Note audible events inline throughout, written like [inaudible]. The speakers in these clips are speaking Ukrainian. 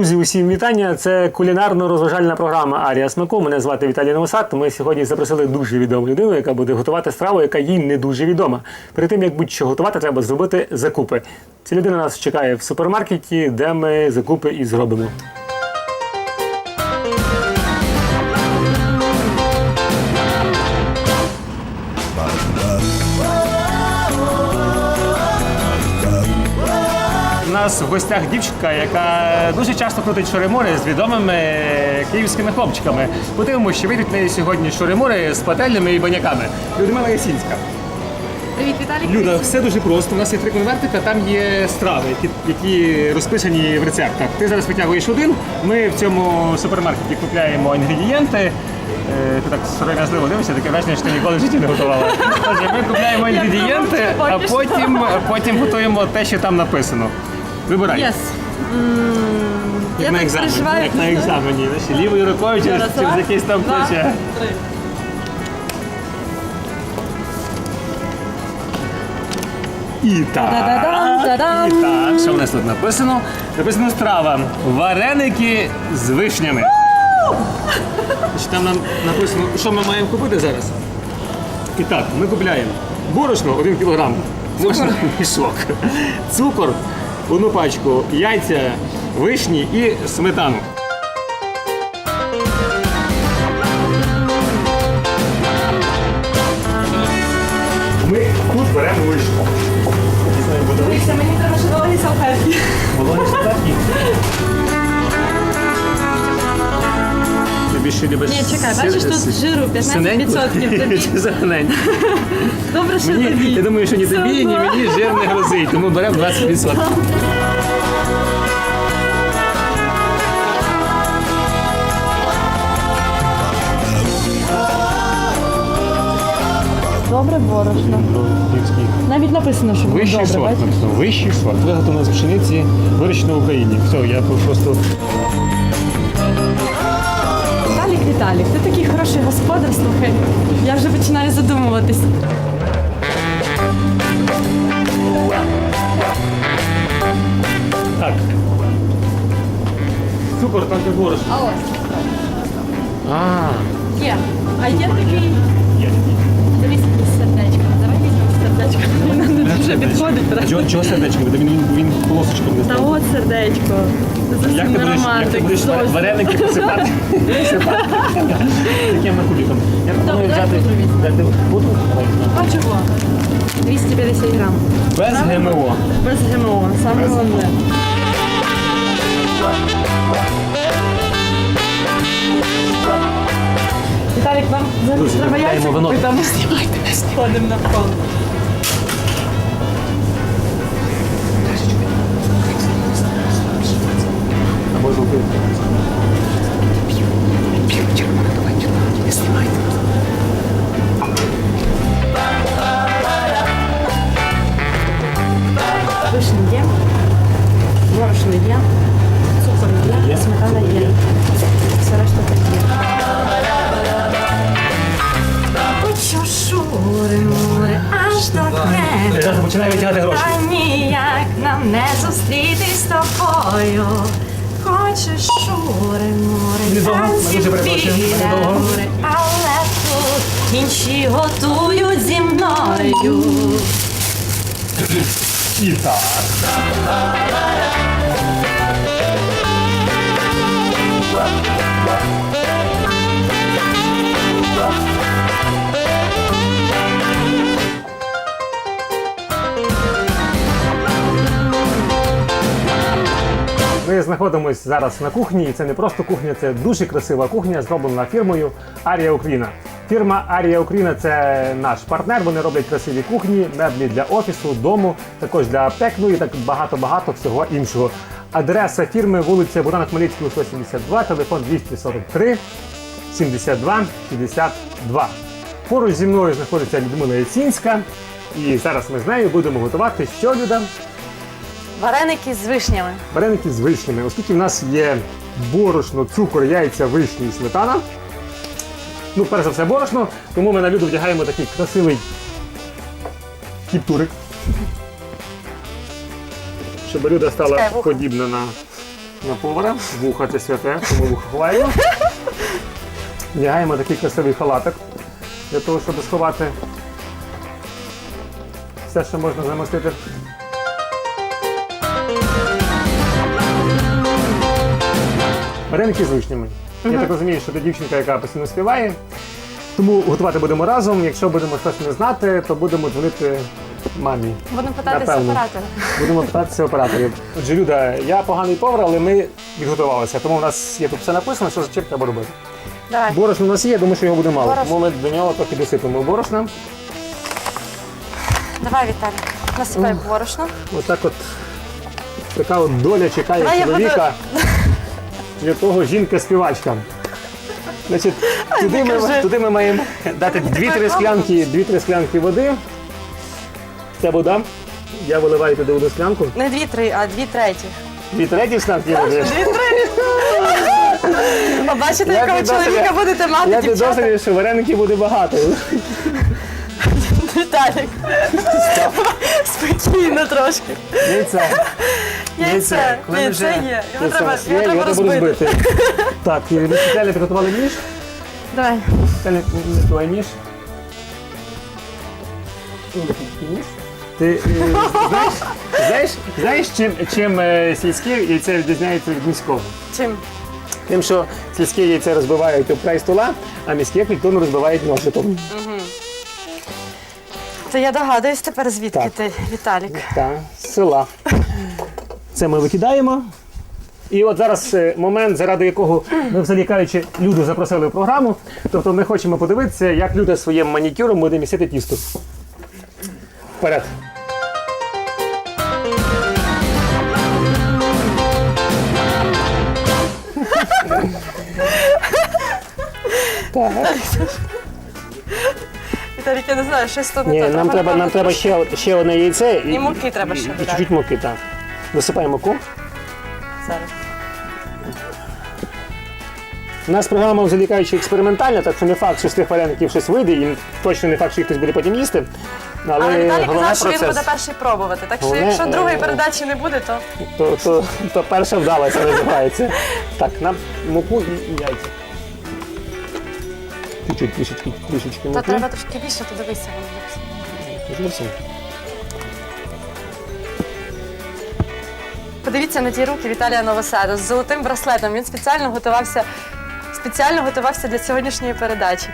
Друзі, усім вітання. Це кулінарно-розважальна програма Арія Смаку. Мене звати Віталій Новосад. Ми сьогодні запросили дуже відому людину, яка буде готувати страву, яка їй не дуже відома. Перед тим як будь-що готувати, треба зробити закупи. Ця людина нас чекає в супермаркеті, де ми закупи і зробимо. Нас в гостях дівчинка, яка дуже часто крутить шоремори з відомими київськими хлопчиками. Подивимося, що вийдуть в неї сьогодні шоремори з пательнями і баняками. Людмила Ясінська. Привіт, Віталій. Люда, все дуже просто. У нас є три конвертика, там є страви, які, які розписані в рецептах. Ти зараз витягуєш один. Ми в цьому супермаркеті купляємо інгредієнти. Е, Ти так сором'язливо дивишся, таке враження, що ти ніколи в житті не готувала. [laughs] Отже, ми купляємо інгредієнти, а потім, потім готуємо те, що там написано. Вибирай. Yes. Як Я на так екзамені, переживаю. як на екзамені. Знаєш, лівою рукою через, Зараз, через раз, якесь там два, плече. три. І так. Та-дам. І так, що в нас тут написано? Написано страва. Вареники з вишнями. Значить, Там нам написано, що ми маємо купити зараз. І так, ми купляємо борошно 1 кг. Можна мішок. Цукор, одну пачку, яйця, вишні і сметану. Ми тут беремо вишку. Мені треба шоколадні салфетки. Любиш Ні, чекай, сир- бачиш, тут сир- жиру 15% тобі. Чи? [laughs] Добре, що Мені, тобі. я думаю, що ні Все тобі, ні одно. мені жир не грозить, тому беремо 20%. Добре борошно. Навіть написано, що буде Вищий добре, сорт, бачиш? написано, вищий сорт. Виготовлено з пшениці, вирощено в Україні. Все, я просто Віталік, ти такий хороший господар, слухай. Я вже починаю задумуватись. так. Цукор, там де борошно. А ось. А, Є. А є такий. є. Дивись, якесь сердечко. Давай візьмемо сердечко. Нам не дуже підходить? Чого, чого сердечко? Він, він, він полосочком не Та став. от сердечко. Це Як ти будеш, як ти будеш вареники посипати? Таким [laughs] кубиком. Я пропоную взяти, пудру А чого? 250 грам. без ГМО. Без ГМО, саме головне. Віталік, вам зараз треба яйця ми знімайте, не сходимо навколо. Є, Є. Все решта так є. Що шури, мури, аж до Я тебе. зараз починаю витягати гроші. Та ніяк нам не зустрітись з тобою. Хочеш шури, мури, Недовго, ми дуже перепрошуємо, недовго. мури, але тут інші готують зі мною. І так. Ми знаходимося зараз на кухні, і це не просто кухня, це дуже красива кухня, зроблена фірмою Арія Україна. Фірма Арія Україна це наш партнер. Вони роблять красиві кухні, меблі для офісу, дому, також для аптек, ну і так багато-багато всього іншого. Адреса фірми вулиця Богдана Хмельницького, 172, телефон 243 72 52. Поруч зі мною знаходиться Людмила Яцінська. І зараз ми з нею будемо готувати що Люда? Вареники з вишнями. Вареники з вишнями. Оскільки в нас є борошно, цукор, яйця, вишні і сметана. Ну, перш за все, борошно, тому ми на люду вдягаємо такий красивий кіптурик. Щоб люда стала Чекай, вуха. подібна на на повара. Вуха це святе, тому вуха ховаємо. Вдягаємо такий красивий халатик для того, щоб сховати все, що можна замостити. Вареники зручні мені. Я так розумію, що ти дівчинка, яка постійно співає. Тому готувати будемо разом. Якщо будемо щось не знати, то будемо дзвонити мамі. Будемо питатися Напевно. оператора. Будемо питатися операторів. Отже, Люда, я поганий повар, але ми підготувалися. Тому у нас є тут все написано, що за чим треба робити. Давай. Борошно у нас є, тому що його буде мало. Борошно. Тому ми до нього трохи досипемо борошна. Давай, Віталій. Насипай борошно. Отак от така от доля чекає Давай я чоловіка. Для того жінка-співачка. Значить, туди, ми, кажи. туди ми маємо дати дві-три такою склянки, дві-три склянки води. Це вода. Я виливаю туди одну склянку. Не дві-три, а дві треті. Дві треті склянки води. Побачите, Я якого підозрюю- чоловіка будете мати, Я дівчата. підозрюю, що вареників буде багато. Віталік. Спокійно трошки. Яйця. Яйце, Коли яйце вже- є. Його Яйце треба, нас є, треба розбити. Так, і ми спеціально підготували ніж. Давай. Спеціально твій ніж. Ніж. Ти е, знаєш, знаєш, знаєш, чим, чим е, сільське яйце відрізняється від міського? Чим? Тим, що сільське яйце розбивають об край стола, а міське культурно розбивають ножиком. То я догадуюсь тепер, звідки Так. ти, Віталік. Так, села. Це ми викидаємо. І от зараз е, момент, заради якого ми взагалі кажучи, Люду запросили в програму. Тобто ми хочемо подивитися, як Люда своїм манікюром буде місити тісто. Вперед. Так. Віталік, я не знаю, щось тут не Ні, нам треба, нам треба ще, ще одне яйце і, І муки треба ще і додати. чуть-чуть муки, так. Висипаємо муку. Зараз. У нас програма взагалі кажучи експериментальна, так що не факт, що з тих вареників щось вийде, і точно не факт, що їх хтось буде потім їсти. Але, Але Віталій головне казав, що він процес. буде перший пробувати. Так що Головне, якщо другої е, передачі не буде, то То, то, то перша вдалася називається. Так, нам муку і яйця. Чуть-чуть, трішечки, трішечки муки. треба трошки більше, то дивися. воно. Подивіться на ті руки Віталія Новоседа з золотим браслетом. Він спеціально готувався. Спеціально готувався для сьогоднішньої передачі.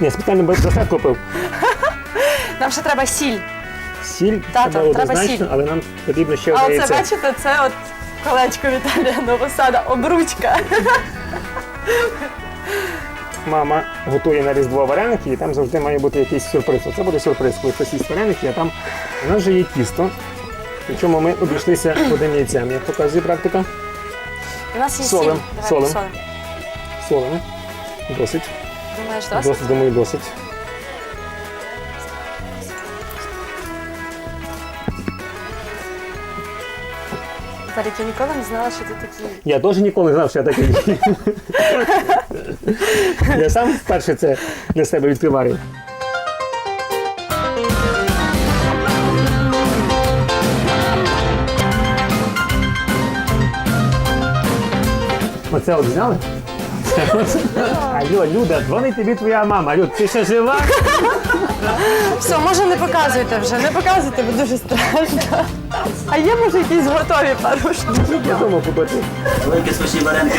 Ні, спеціально браслет [laughs] купив. Нам ще треба сіль. Сіль, Тато, треба треба однозначно, сіль. але нам потрібно ще А оце бачите, це от колечко Віталія Новосада, обручка. [laughs] Мама готує на Різдво вареники, і там завжди має бути якийсь сюрприз. Це буде сюрприз, коли хтось їсть вареники, а там у нас вже є тісто. Причому ми обійшлися одним яйцем, як показує практика. У нас є Солим, сіль. Давай, солим. посолим. Солимо. Досить. Думаєш, досить? Досить, думаю, досить. Тарік, я ніколи не знала, що ти такий. Я теж ніколи не знав, що я такий. [laughs] я сам вперше це для себе відкриваю. Оце от зняли? Алло, Люда, дзвонить тобі твоя мама. Люд, ти ще жива? Все, може не показуйте вже, не показуйте, бо дуже страшно. А є, може, якісь готові парушники? Ну, Дома купити. Великі смачні вареники.